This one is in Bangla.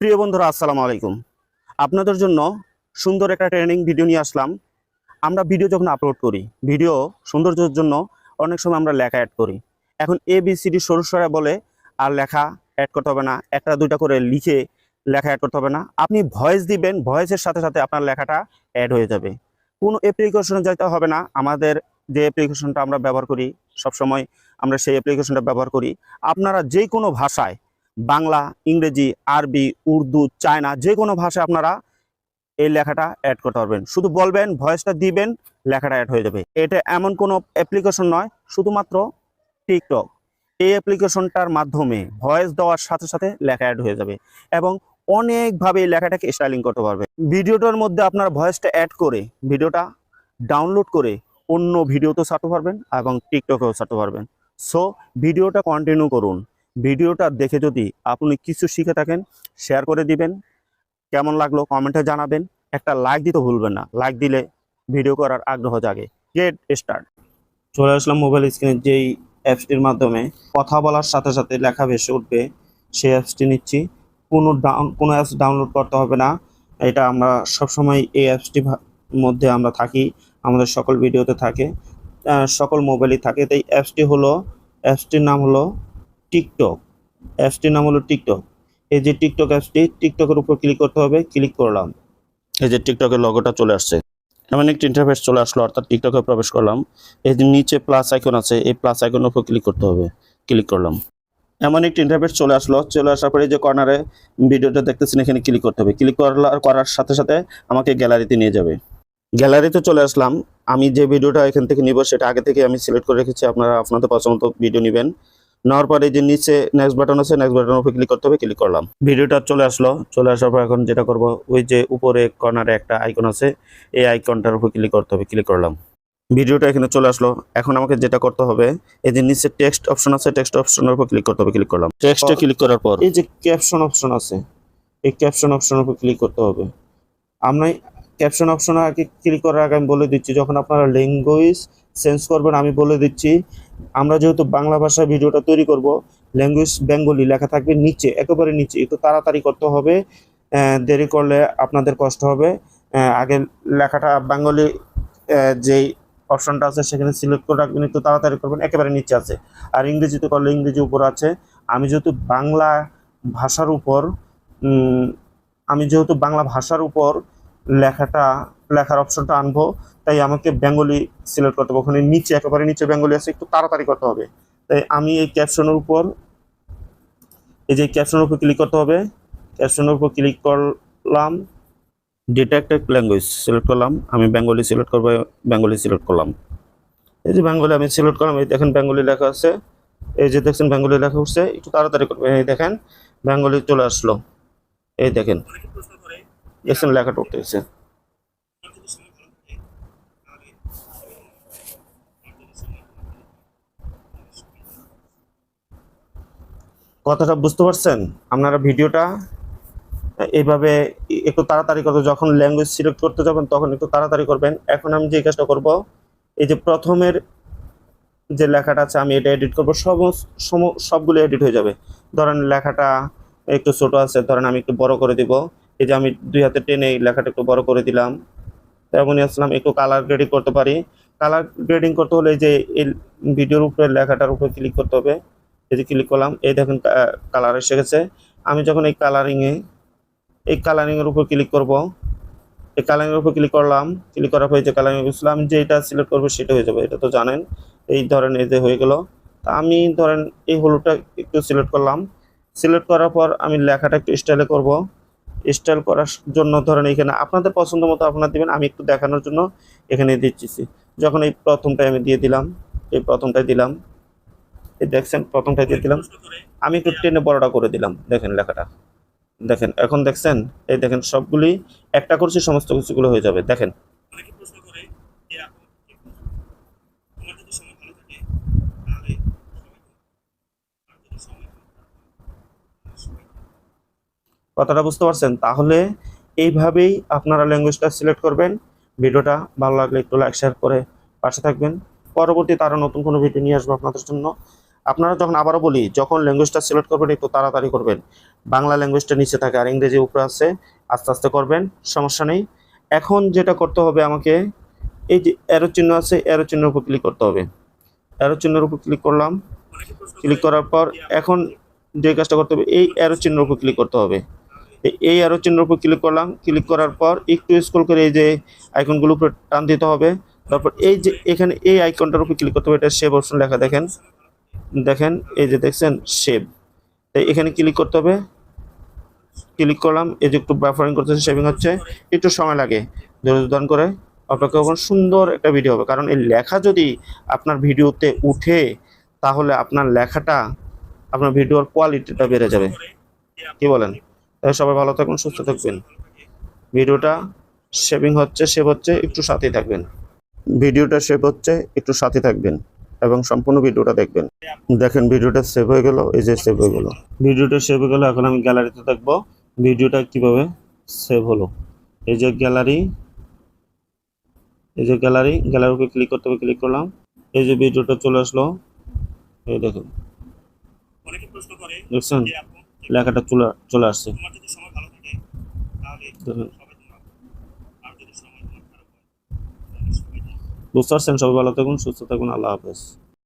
প্রিয় বন্ধুরা, আসসালামু আলাইকুম। আপনাদের জন্য সুন্দর একটা ট্রেনিং ভিডিও নিয়ে আসলাম। আমরা ভিডিও যখন আপলোড করি ভিডিও সৌন্দর্যের জন্য অনেক সময় আমরা লেখা অ্যাড করি। এখন এ বি সি ডি সরু বলে আর লেখা অ্যাড করতে হবে না। একটা, দুইটা করে লিখে লেখা অ্যাড করতে হবে না। আপনি ভয়েস দিবেন ভয়েসের সাথে সাথে আপনার লেখাটা অ্যাড হয়ে যাবে। কোনো অ্যাপ্লিকেশনে যাইতে হবে না। আমাদের যে অ্যাপ্লিকেশনটা আমরা ব্যবহার করি, সবসময় আমরা সেই অ্যাপ্লিকেশনটা ব্যবহার করি। আপনারা যে কোনো ভাষায় বাংলা, ইংরেজি, আরবি, উর্দু, চায়না, যে কোনো ভাষায় আপনারা এই লেখাটা অ্যাড করতে পারবেন। শুধু বলবেন ভয়েসটা দিবেন, লেখাটা অ্যাড হয়ে যাবে। এটা এমন কোনো অ্যাপ্লিকেশন নয়, শুধুমাত্র টিকটক এই অ্যাপ্লিকেশনটার মাধ্যমে ভয়েস দেওয়ার সাথে সাথে লেখা অ্যাড হয়ে যাবে এবং অনেকভাবে এই লেখাটাকে স্টাইলিং করতে পারবে। ভিডিওটার মধ্যে আপনার ভয়েসটা অ্যাড করে ভিডিওটা ডাউনলোড করে অন্য ভিডিওতেও ছাড়তে পারবেন এবং টিকটকেও ছাড়তে পারবেন। সো ভিডিওটা কন্টিনিউ করুন। ভিডিওটা দেখে যদি আপনি কিছু শিখে থাকেন শেয়ার করে দিবেন। কেমন লাগল কমেন্টে জানাবেন। একটা লাইক দিতে ভুলবেন না। লাইক দিলে ভিডিও করার আগ্রহ জাগে। গেট স্টার্ট চলে আসলাম মোবাইল স্ক্রিনের যেই অ্যাপসটির মাধ্যমে। কথা বলার সাথে সাথে লেখা ভেসে উঠবে। সেই অ্যাপসটি নিচ্ছি। কোনো ডাউন কোনো অ্যাপস ডাউনলোড করতে হবে না। এটা আমরা সবসময় এই অ্যাপসটি মধ্যে আমরা থাকি। আমাদের সকল ভিডিওতে থাকে। সকল মোবাইলই থাকে। তাই অ্যাপসটি হলো অ্যাপসটির নাম হলো টিকটক, অ্যাপসটির নাম হলো টিকটক। এই যে টিকটক অ্যাপসটি, টিকটকের উপর ক্লিক করতে হবে, ক্লিক করলাম। এই যে টিকটকের লগোটা চলে আসছে। এমন একটি ইন্টারফেস চলে আসলো, অর্থাৎ টিকটকে প্রবেশ করলাম। এই যে নিচে প্লাস আইকন আছে, এই প্লাস আইকনের উপর ক্লিক করতে হবে। ক্লিক করলাম। এমন একটি ইন্টারফেস চলে আসলো, চলে আসার পরে যে কর্নারে ভিডিওটা দেখতেছেন, এখানে ক্লিক করতে হবে। ক্লিক করার সাথে সাথে আমাকে গ্যালারিতে নিয়ে যাবে। গ্যালারিতে চলে আসলাম। আমি যে ভিডিওটা এখান থেকে নিব, সেটা আগে থেকে আমি সিলেক্ট করে রেখেছি। আপনারা আপনাদের পছন্দ ভিডিও নেবেন। নেওয়ার পরে যে নিচে নেক্সট বাটন আছে নেক্সট বাটনের উপর ক্লিক করতে হবে ক্লিক করলাম। ভিডিওটা চলে আসলো চলে আসার পর এখন যেটা করব ওই যে উপরে কর্নারে একটা আইকন আছে এই আইকনটার উপর ক্লিক করতে হবে ক্লিক করলাম। ভিডিওটা এখানে চলে আসলো। এখন আমাকে যেটা করতে হবে এই যে নিচে টেক্সট অপশন আছে টেক্সট অপশনের উপর ক্লিক করতে হবে ক্লিক করলাম। টেক্সটে ক্লিক করার পর। এই যে ক্যাপশন অপশন আছে এই ক্যাপশন অপশনের উপর ক্লিক করতে হবে। আমরা ক্যাপশন অপশন আগে ক্লিক করার আগে আমি বলে দিচ্ছি যখন আপনারা ল্যাঙ্গুয়েজ চেঞ্জ করবেন আমি বলে দিচ্ছি আমরা যেহেতু বাংলা ভাষায় ভিডিওটা তৈরি করব ল্যাঙ্গুয়েজ বেঙ্গলি লেখা থাকবে নিচে, একেবারে নিচে, একটু তাড়াতাড়ি করতে হবে দেরি করলে আপনাদের কষ্ট হবে। আগে লেখাটা বেঙ্গলি যেই অপশনটা আছে সেখানে সিলেক্ট করে রাখবেন, একটু তাড়াতাড়ি করবেন, একেবারে নিচে আছে। আর ইংরেজিতে করলে ইংরেজি উপর আছে। আমি যেহেতু বাংলা ভাষার উপর আমি যেহেতু বাংলা ভাষার উপর লেখাটা, লেখার অপশনটা আনব। তাই আমাকে বেঙ্গলি সিলেক্ট করতে হবে। ওখানে নিচে, একেবারে নিচে বেঙ্গলি আছে, একটু তাড়াতাড়ি করতে হবে। তাই আমি এই ক্যাপশনের উপর, এই যে ক্যাপশনের উপর ক্লিক করতে হবে। ক্যাপশনের উপর ক্লিক করলাম। ডিটেক্টেড ল্যাঙ্গুয়েজ সিলেক্ট করলাম। আমি বেঙ্গলি সিলেক্ট করব বেঙ্গলি সিলেক্ট করলাম। এই যে বেঙ্গলি আমি সিলেক্ট করলাম, এই দেখেন বেঙ্গলি লেখা আছে। এই যে দেখছেন বেঙ্গলি লেখা উঠছে, একটু তাড়াতাড়ি করবেন। এই দেখেন বেঙ্গলি চলে আসলো। এই দেখেন। দেখছেন লেখাটা উঠতেছে কথাটা বুঝতে পারছেন? আপনারা ভিডিওটা এইভাবে একটু তাড়াতাড়ি করবে যখন ল্যাঙ্গুয়েজ সিলেক্ট করতে যাবেন, তখন একটু তাড়াতাড়ি করবেন। এখন আমি যে কাজটা করব, এই যে প্রথমের যে লেখাটা আছে, আমি এটা এডিট করব। সম- সবগুলো এডিট হয়ে যাবে। ধরেন লেখাটা একটু ছোট আছে, ধরেন আমি একটু বড় করে দিব। এই যে আমি দুই হাতে টেনে এই লেখাটা একটু বড় করে দিলাম। তেমনই আসলাম, একটু কালার গ্রেডিং করতে পারি। কালার গ্রেডিং করতে হলে যে এই ভিডিওর উপরে, লেখাটার উপরে ক্লিক করতে হবে। এই যে ক্লিক করলাম, এই দেখেন কালার এসে গেছে। আমি যখন এই কালারিংয়ে এই কালারিংয়ের উপর ক্লিক করব, এই কালারিংয়ের উপর ক্লিক করলাম। ক্লিক করার পর এই যে কালারিং আমি যেটা সিলেক্ট করব সেটা হয়ে যাবে, এটা তো জানেন। এই ধরেন এই যে হয়ে গেল। তা আমি ধরেন এই হলুদটা একটু সিলেক্ট করলাম। সিলেক্ট করার পর আমি লেখাটা একটু স্টাইলে করব। স্টাইল করার জন্য ধরেন এখানে আপনাদের পছন্দ মতো আপনারা দিবেন, আমি একটু দেখানোর জন্য এখানে দিচ্ছি। যখন এই প্রথমটাই আমি দিয়ে দিলাম, এই প্রথমটাই দিলাম, এই দেখছেন প্রথমটাই দিয়ে দিলাম। আমি একটু টেনে বড়টা করে দিলাম, দেখেন লেখাটা। দেখেন, এখন দেখছেন, এই দেখেন সবগুলি একটা করছি, সমস্ত কিছুগুলো হয়ে যাবে, দেখেন অনেকে প্রশ্ন করে যে আপু কি করব? আমার যদি সময় ভালো থাকে তাহলে সময় দেবো। আর যদি সময় ভালো থাকে, তাহলে সময় দেবো। কথাটা বুঝতে পারছেন? তাহলে এইভাবেই আপনারা ল্যাঙ্গুয়েজটা সিলেক্ট করবেন। ভিডিওটা ভালো লাগলে একটু লাইক শেয়ার করে পাশে থাকবেন। পরবর্তীতে আরও নতুন কোনো ভিডিও নিয়ে আসব আপনাদের জন্য। আপনারা যখন আবারও বলি, যখন ল্যাঙ্গুয়েজটা সিলেক্ট করবেন, একটু তাড়াতাড়ি করবেন। বাংলা ল্যাঙ্গুয়েজটা নিচে থাকে, আর ইংরেজি উপরে আছে, আস্তে আস্তে করবেন, সমস্যা নেই। এখন যেটা করতে হবে আমাকে, এই যে অ্যারো চিহ্ন আছে অ্যারো চিহ্নের উপর ক্লিক করতে হবে। অ্যারো চিহ্নের উপর ক্লিক করলাম। ক্লিক করার পর এখন যে কাজটা করতে হবে, এই অ্যারো চিহ্নের উপর ক্লিক করতে হবে। এই- অ্যারো চিহ্নের উপর ক্লিক করলাম ক্লিক করার পর একটু স্ক্রল করে এই যে আইকনগুলো উপরে টান দিতে হবে। তারপর এই যে এখানে এই আইকনটার উপর ক্লিক করতে হবে, এটা সেভ অপশন লেখা, দেখেন। দেখেন, এই যে দেখছেন সেভ তাই এখানে ক্লিক করতে হবে। ক্লিক করলাম, এই যে একটু বাফারিং করতেছে সেভিং হচ্ছে। একটু সময় লাগে, ধৈর্য ধারণ করে। আপনাকে করুন সুন্দর একটা ভিডিও হবে, কারণ এই লেখা যদি আপনার ভিডিওতে উঠে, তাহলে আপনার লেখাটা, আপনার ভিডিওর কোয়ালিটিটা বেড়ে যাবে। কি বলেন? সবাই ভালো থাকুন, সুস্থ থাকবেন। ভিডিওটা সেভিং হচ্ছে সেভ হচ্ছে, একটু সাথে থাকবেন। ভিডিওটা সেভ হচ্ছে, একটু সাথে থাকবেন এবং সম্পূর্ণ ভিডিওটা দেখবেন। দেখেন ভিডিওটা সেভ হয়ে গেল, এই যে সেভ হয়ে গেল। ভিডিওটা সেভ হয়ে গেল, এখন আমি গ্যালারিতে দেখব ভিডিওটা কীভাবে সেভ হলো? এই যে গ্যালারি, এই যে গ্যালারি গ্যালারির উপরে ক্লিক করতে হবে, ক্লিক করলাম। এই যে ভিডিওটা চলে আসলো, এই দেখুন। দেখছেন? লেখাটা চলে চলে আসছে। বুঝতে পারছেন সবাই ভালো থাকুন সুস্থ থাকুন আল্লাহ হাফেজ।